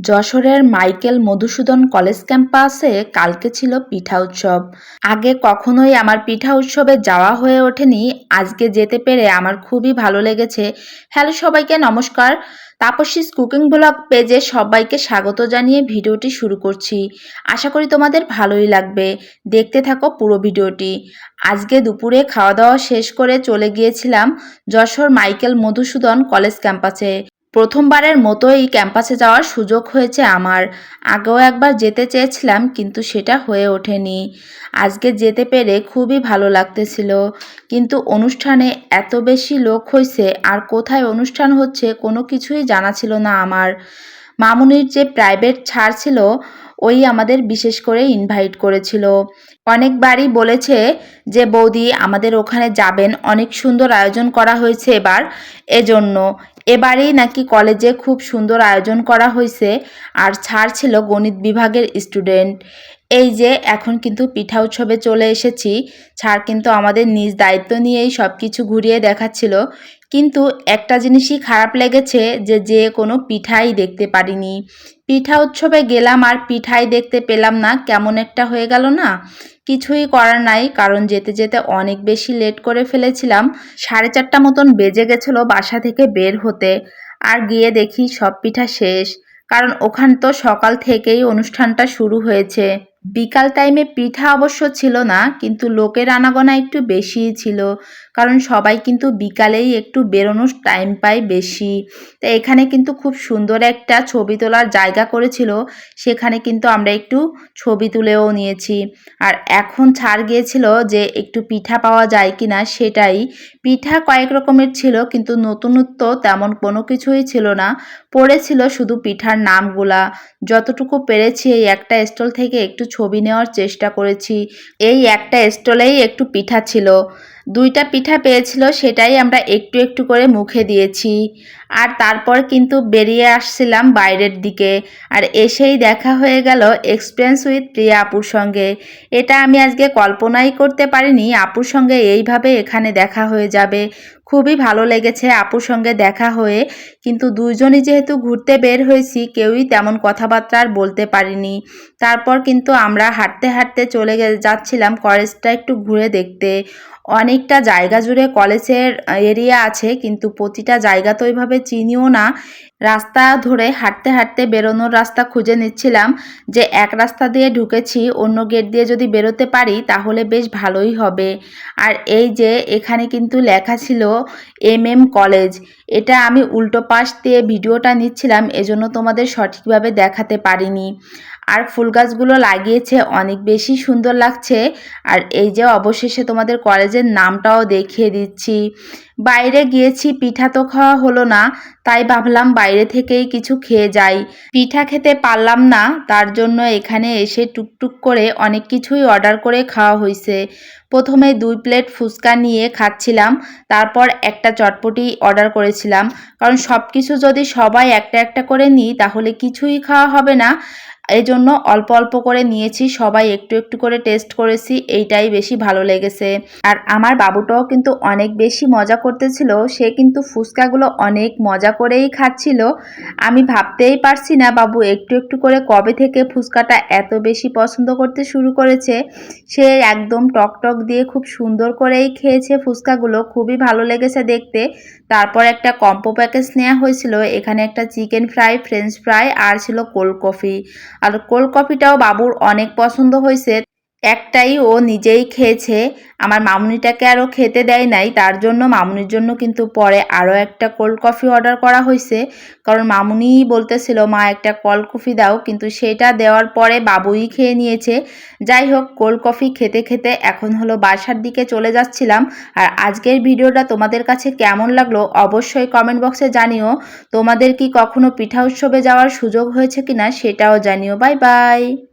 যশোরের Michael Madhusudan college ক্যাম্পাসে কালকে ছিল পিঠা উৎসব। আগে কখনোই আমার পিঠা উৎসবে যাওয়া হয়ে ওঠেনি। আজকে যেতে পেরে আমার খুবই ভালো লেগেছে। হ্যালো সবাইকে, নমস্কার। তাপসীস কুকিং ব্লগ পেজে সবাইকে স্বাগত জানিয়ে ভিডিওটি শুরু করছি। আশা করি তোমাদের ভালোই লাগবে। দেখতে থাকো পুরো ভিডিওটি। আজকে দুপুরে খাওয়া দাওয়া শেষ করে চলে গিয়েছিলাম যশোর মাইকেল মধুসূদন কলেজ ক্যাম্পাসে। প্রথমবারের মতো এই ক্যাম্পাসে যাওয়ার সুযোগ হয়েছে আমার। আগেও একবার যেতে চেয়েছিলাম, কিন্তু সেটা হয়ে ওঠেনি। আজকে যেতে পেরে খুবই ভালো লাগতেছিল। কিন্তু অনুষ্ঠানে এত বেশি লোক হয়েছে আর কোথায় অনুষ্ঠান হচ্ছে কোনো কিছুই জানা ছিল না আমার। মামুনির যে প্রাইভেট ছাড় ছিল ওই আমাদের বিশেষ করে ইনভাইট করেছিল। অনেকবারই বলেছে যে, বৌদি, আমাদের ওখানে যাবেন। অনেক সুন্দর আয়োজন করা হয়েছে এবার। এজন্য এবারেই নাকি কলেজে খুব সুন্দর আয়োজন করা হয়েছে। আর ছাড় ছিল গণিত বিভাগের স্টুডেন্ট এই যে, এখন কিন্তু পিঠা উৎসবে চলে এসেছি। ছাড় কিন্তু আমাদের নিজ দায়িত্ব নিয়েই সব কিছু ঘুরিয়ে দেখাচ্ছিল। কিন্তু একটা জিনিসই খারাপ লেগেছে যে যে কোনো পিঠাই দেখতে পারিনি। পিঠা উৎসবে গেলাম আর পিঠাই দেখতে পেলাম না, কেমন একটা হয়ে গেল না? কিছুই করার নাই, কারণ যেতে যেতে অনেক বেশি লেট করে ফেলেছিলাম। সাড়ে চারটা মতন বেজে গেছিল বাসা থেকে বের হতে। আর গিয়ে দেখি সব পিঠা শেষ। কারণ ওখান তো সকাল থেকেই অনুষ্ঠানটা শুরু হয়েছে। বিকাল টাইমে পিঠা অবশ্য ছিল না, কিন্তু লোকের আনাগোনা একটু বেশিই ছিল, কারণ সবাই কিন্তু বিকালেই একটু বেরোনোর টাইম পায় বেশি। তো এখানে কিন্তু খুব সুন্দর একটা ছবি তোলার জায়গা করেছিল, সেখানে কিন্তু আমরা একটু ছবি তুলেও নিয়েছি। আর এখন ছাড় গিয়েছিল যে একটু পিঠা পাওয়া যায় কি না সেটাই। পিঠা কয়েক রকমের ছিল, কিন্তু নতুনত্ব তেমন কোনো কিছুই ছিল না। পড়েছিল শুধু পিঠার নামগুলা। যতটুকু পেরেছি, এই একটা স্টল থেকে একটু ছবি নেওয়ার চেষ্টা করেছি। এই একটা স্টলেই একটু পিঠা ছিল। দুইটা পিঠা পেয়েছিল, সেটাই আমরা একটু একটু করে মুখে দিয়েছি। আর তারপর কিন্তু বেরিয়ে আসছিলাম বাইরের দিকে। আর এসেই দেখা হয়ে গেল এক্সপিরিয়েন্স উইথ প্রিয়া আপুর সঙ্গে। এটা আমি আজকে কল্পনাই করতে পারিনি, আপুর সঙ্গে এইভাবে এখানে দেখা হয়ে যাবে। খুবই ভালো লেগেছে আপুর সঙ্গে দেখা হয়ে। কিন্তু দুইজনই যেহেতু ঘুরতে বের হয়েছি, কেউই তেমন কথাবার্তা আর বলতে পারিনি। তারপর কিন্তু আমরা হাঁটতে হাঁটতে চলে যাচ্ছিলাম কলেজটা একটু ঘুরে দেখতে। অনেকটা জায়গা জুড়ে কলেজের এরিয়া আছে, কিন্তু প্রতিটা জায়গা তো ওইভাবে চিনিও না। রাস্তা ধরে হাঁটতে হাঁটতে বেরোনোর রাস্তা খুঁজে নিচ্ছিলাম যে এক রাস্তা দিয়ে ঢুকেছি, অন্য গেট দিয়ে যদি বেরোতে পারি তাহলে বেশ ভালোই হবে। আর এই যে এখানে কিন্তু লেখা ছিল এম এম কলেজ। এটা আমি উল্টো পাশ দিয়ে ভিডিওটা নিচ্ছিলাম, এজন্য তোমাদের সঠিকভাবে দেখাতে পারিনি। আর ফুল গাছগুলো লাগিয়েছে, অনেক বেশি সুন্দর লাগছে। আর এই যে অবশেষে তোমাদের কলেজের নামটাও দেখিয়ে দিচ্ছি। বাইরে গিয়েছি, পিঠা তো খাওয়া হলো না, তাই ভাবলাম বাইরে থেকেই কিছু খেয়ে যাই। পিঠা খেতে পারলাম না, তার জন্য এখানে এসে টুকটুক করে অনেক কিছুই অর্ডার করে খাওয়া হয়েছে প্রথমে দুই প্লেট ফুচকা নিয়ে খাচ্ছিলাম, তারপর একটা চটপটি অর্ডার করেছিলাম। কারণ সব কিছু যদি সবাই একটা একটা করে নিই, তাহলে কিছুই খাওয়া হবে না। এই জন্য অল্প অল্প করে নিয়েছি, সবাই একটু একটু করে টেস্ট করেছি, এইটাই বেশি ভালো লেগেছে। আর আমার বাবুটাও কিন্তু অনেক বেশি মজা করতেছিল, সে কিন্তু ফুচকাগুলো অনেক মজা করেই খাচ্ছিল। আমি ভাবতেই পারছি না বাবু একটু একটু করে কবে থেকে ফুচকাটা এত বেশি পছন্দ করতে শুরু করেছে। সে একদম টক টক দিয়ে খুব সুন্দর করেই খেয়েছে ফুচকাগুলো, খুবই ভালো লেগেছে দেখতে। তারপর একটা কম্পো প্যাকেজ নেওয়া হয়েছিল, এখানে একটা চিকেন ফ্রাই, ফ্রেঞ্চ ফ্রাই, আর ছিল কোল্ড কফি। আর কোল্ড কফিটাও বাবুর অনেক পছন্দ হয়েছে। একটাই ও নিজেই খেয়েছে। আমার মামুনিটাকে আরও খেতে দেয় নাই, তার জন্য মামুনির জন্য কিন্তু পরে আরও একটা কোল্ড কফি অর্ডার করা হয়েছে কারণ মামুনিই বলতেছিল, মা, একটা কোল্ড কফি দাও। কিন্তু সেটা দেওয়ার পরে বাবুই খেয়ে নিয়েছে। যাই হোক কোল্ড কফি খেতে খেতে এখন হলো বাসার দিকে চলে যাচ্ছিলাম। আর আজকের ভিডিওটা তোমাদের কাছে কেমন লাগল অবশ্যই কমেন্ট বক্সে জানিও। তোমাদের কি কখনো পিঠা উৎসবে যাওয়ার সুযোগ হয়েছে কিনা সেটাও জানিও। Bye bye.